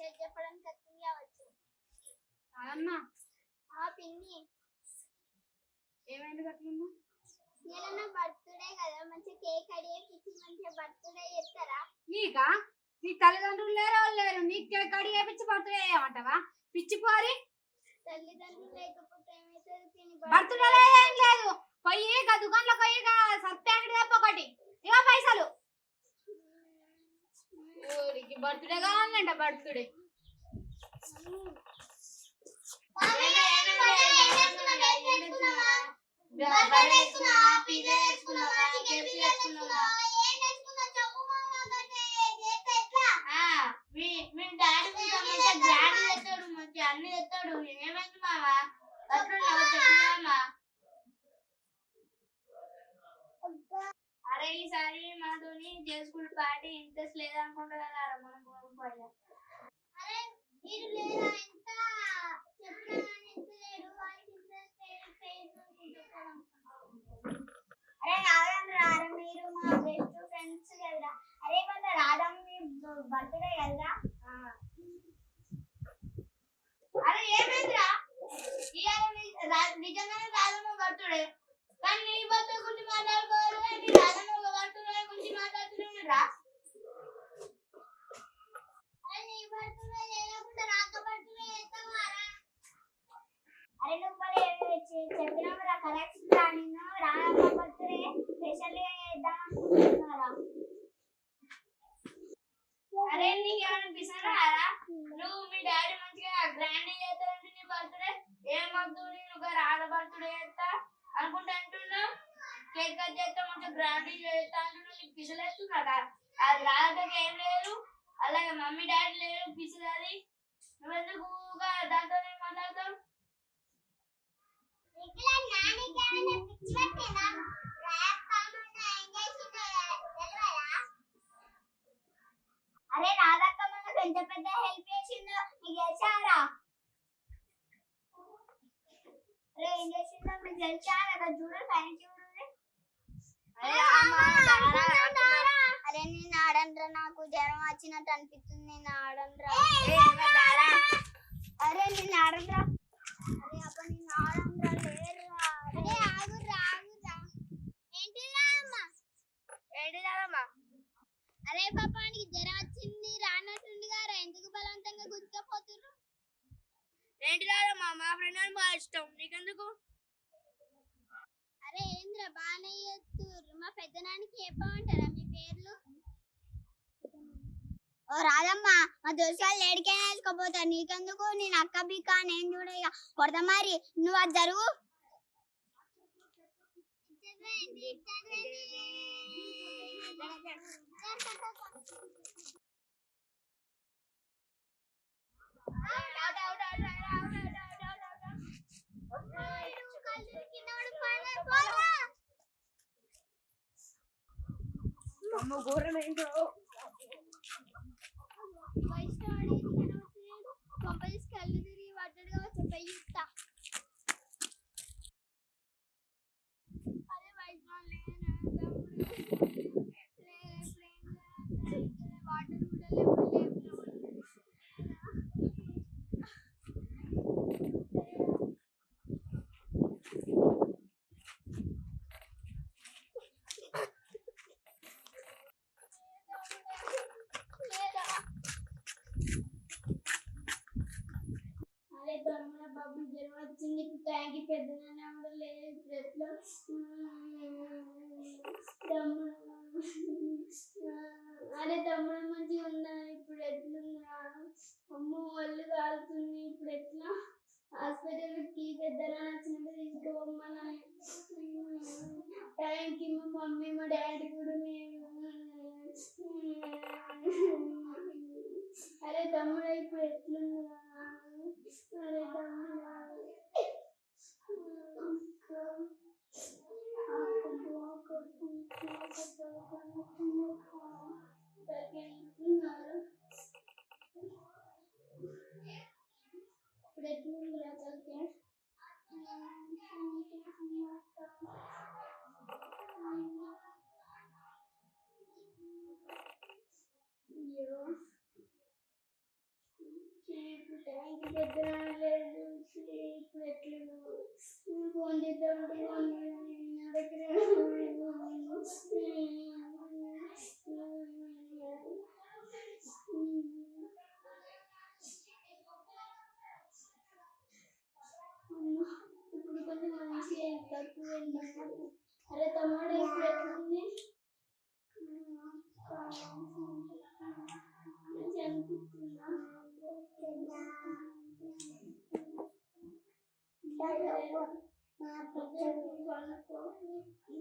Share చెప్పడానికి అమ్మా ఆ పిన్ని ఏమైంది కట్లమ్మ నేను బర్త్డే కదా మంచి కేక్ అడిగే పిచ్చి మంచిగా బర్త్డే చేస్తారా నీకా? నీ తల్లిదండ్రులు లేరు వాళ్ళు లేరు? నీ కేక్ అడిగే పిచ్చి బర్త్డే చేయమంటావా పిచ్చి పోరి. తల్లిదండ్రులు లేకపోతే ఏమవుతుంది బర్త్డే ఏం లేదు. పోయి దుకాణంలో పోయి సర్ప్ ఒకటి. ఇక పైసలు. బర్త్డే కావాలంట బర్త్డే మీ డాడీ మంచిగా గ్రాండ్ తెస్తాడు మంచిగా అన్ని తెస్తాడు ఏమైంది మావా అట్లా చెప్పినామా అరే ఈసారి మాతోని చేసుకున్న పార్టీ ఇంట్రెస్ట్ లేదనుకుంటా కదా రా మనం పోయినా అరే మీరు లేదా ఎంత? చెప్పినా వాడికి ఇంట్రెస్ట్ అరే రాదండి రారా మీరు మా బెస్ట్ ఫ్రెండ్స్ కదరా. అరే వాళ్ళ రాధమ్మ మీ బర్త్డే కదరా అరే ఏమైందిరా ఇవాళ ని- రా- నిజంగానే రాధమ్మ బర్త్డే కానీ నీ బర్త్డే గురించి మాట్లాడుకోవాలి కానీ నీ రాధమ్మ బర్త్డే గురించి మాట్లాడుతున్నారా అరే నీ బర్త్డే చేయకుండా రాక బర్త్డే చేస్తావారా అరే నువ్వు మరి చెప్పినావు రా కరెక్ట్ రా నేను రాధమ్మ బర్త్డే స్పెషల్గా చేద్దాం అనుకుంటున్నారా అరే నీకు ఏమనిపిస్తారా రా నువ్వు మీ డాడీ మంచిగా గ్రాండ్ చేస్తారంటే నీ బర్త్డే ఏం వద్దు నువ్వు రాధ బర్త్డే చేస్తా అనుకుంటా అంటున్నావు కేక్ కట్ చేస్తా మంచిగా గ్రాండ్ చేస్తా అంటున్నావు నీకు పిసలేస్తున్నాడా అది రాధకి ఏం లేదు అలాగే మమ్మీ డాడీ లేరు పిసిలది నువ్వెందుకు ఊగా దాంతోనే మాట్లాడతావు అరే రాధక్క మనకు ఎంత పెద్ద హెల్ప్ చేసిందో నీకు తెలుసారా? అరే ఏం చేసిందో మీకు తెలుసారా చూడు పైన చూడు. అరే నేను ఆడండ్రా నాకు జ్వరం వచ్చినట్టు అనిపిస్తుంది. నేను ఆడండ్రా. అరే నేను ఆడండ్రా అరే అప్పుడు నేను ఆడండ్రా లేరురా అరే ఆగుర్రా ఆగుర్రా ఏంటి రాదమ్మా ఏంటి రాదమ్మా అరే పాపానికి జ్వరం వచ్చింది రానట్టుండి గారా ఎందుకు బలవంతంగా గుంజుకపోతుర్రు ఏంటి రాదమ్మా మా ఫ్రెండ్ అని బాగా ఇష్టం నీకెందుకు? అరే ఏంద్ర బాగానే చేస్తుర్రు. మా పెద్దనానికి చెప్పమంటారా మీ పేర్లు? ఓ రాదమ్మ మా దోషాలు ఏడికైనా వేసుకోపోతా నీకెందుకు? నేను అక్క బిక్క నేను చూడ ఇక. కొడతా మరి. నువ్వు అది జరుగు. అమ్మ ఘోరం ఏంటో? కంపెనీస్ కళ్ళు తిరిగి పడ్డాడు కావచ్చు పెయ్యిస్తా అదే వైష్ణవ్ లేనా తమ్ముడు వాటర్ కూడా లేవు లేదా అరే తమ్ముడ బాబు జ్వరం వచ్చింది ఇప్పుడు ట్యాంకి పెద్ద నాన్న లేదు తమ్ముడు. అరే తమ్ముడు మంచిగా 我要吃肉肉再见 అరే తమ్ముడు ఇప్పుడు ఎట్లుంది మంచిగా అనిపిస్తుందా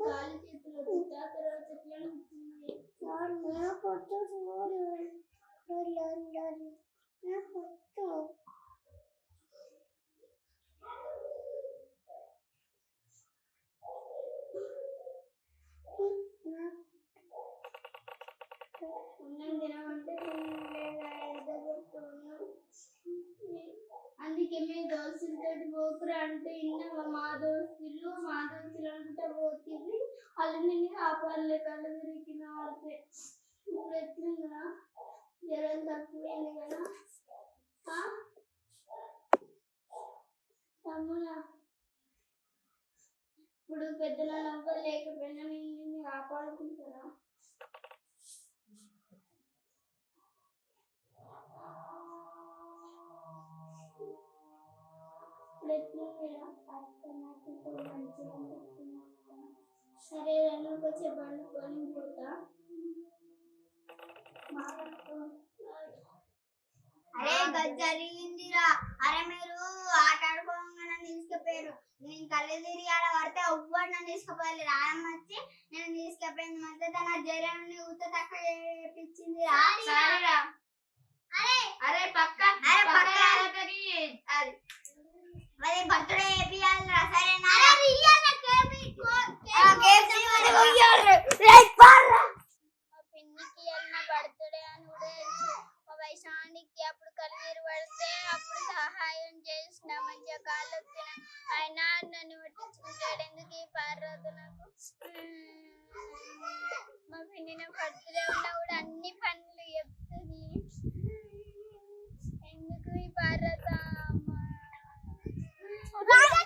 గాలి చేతులు వస్తుందా తర్వాత ఎట్లా అనిపిస్తుంది అన్నం తినమంటే తినలేదా ఎదగొట్టుకున్నాం అందుకే మీ దోస్తులతో పోకురా అంటే ఇన్న మా దోస్తులు మా దోస్తులు అనుకుంటా పోతుంది వాళ్ళు నిన్ను కాపాడలే కళ్ళు తిరిగిన వాడితే ఇప్పుడు ఎట్లుందా జ్వరం తక్కువైంది కదా. తమ్ముడా? ఇప్పుడు పెద్దల నవ్వలేకపోయినా నేను కాపాడుకుంటారా సరే నువ్వు వచ్చే బండి కొని పోతా అరే జరిగిందిరా అరే మీరు ఆట ఆడుకోగానే తీసుకుపోయారు నేను కళ్ళు తిరిగి ఆడ పడితే ఎవ్వరు నన్ను తీసుకుపోయాలి రాయమ్మ వచ్చి నేను తీసుకుపోయింది. మధ్య తన జ్వరం ఉత్త తక్కువ చేపించింది అరే. అరే పక్క. అరే పక్క. మరి సరేనా పిన్నికి వెళ్ళిన బర్త్డే అని కూడా వైశానికి అప్పుడు కన్నీరు పడితే అప్పుడు సహాయం చేసిన మంచిగా కాళ్ళు ఆయన నన్ను పట్టించుకుంటాడు ఎందుకు ఈ పార్రాదు నాకు మా పిన్ని నా బర్త్డే ఉన్నా కూడా అన్ని పనులు చెప్తుంది ఎందుకు ఈ పార్రాత సారీ అక్క అక్క నీ Sorry బర్త్డే అక్క. చేపిద్దాం అక్క అక్క సారీ అక్క అప్పుడు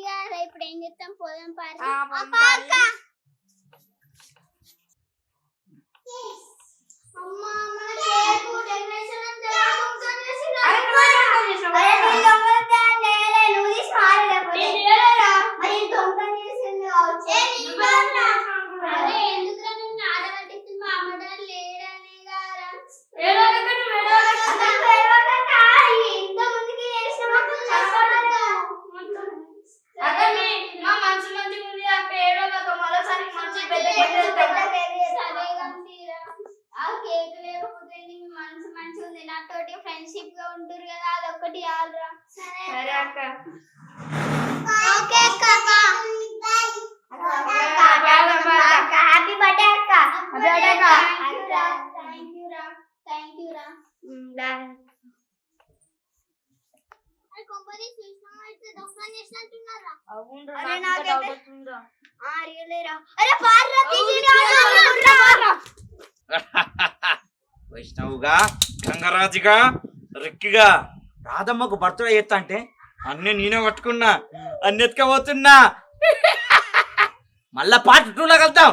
చెప్పింది కదా ఇప్పుడు ఏం చెప్తాం పోదాం పారి ఆ, పోదాం అక్క, పారి. అక్క. అమ్మా, కేకు డెకరేషన్ అంతా చేసినా? అరే నువ్వే దొంగతనం చేసినావు. అరే నువ్వు దొంగతనం చేయలే, నువ్వు తీసి పారేయలేకపోతే. నేను చేయలేదురా. మరి దొంగతనం చేసింది కావచ్చు. అరే ఎందుకురా నిన్ను ఆట పట్టించింది మా అమ్మడాలు లేడనే కదా ఏడవకక్క, నువ్వు ఏడవకక్క. అసలు ఏడవకక్క, ఇంత ముందుకి చేసినామా? అక్క, మీ- మా మనసు మంచిగా ఉంది అక్క ఏడవకక్క. మరోసారి మంచి పెద్ద కేక్ తెస్తాం. సరే గంభీరా. ఆ కేక్ లేకపోతే నీ మనసు మంచిగా ఉంది నాతోటి ఫ్రెండ్షిప్గా ఉంటారు కదా అదొక్కటి ఆల్రా. సరే అక్క. ఓకే అక్క హ్యాపీ బర్త్డే అక్క. హ్యాపీ బర్త్డే అక్క. థ్యాంక్ యూ రా థ్యాంక్ యూ రా అరే కొంపది చూసినామా? అయితే దొంగతనం చేసినట్టున్నారా? అరే నాకైతే- ఆ రియలే రా అరే పార్రా తీసిరా వైష్ణవుగా గంగరాజుగా రెక్కిగా రాధమ్మకు బర్త్డే చేస్తా అంటే అన్నీ నేనే పట్టుకున్నా అన్ని ఎత్తుకపోతున్నా మళ్ళా పార్ట్ టూలో కలుద్దాం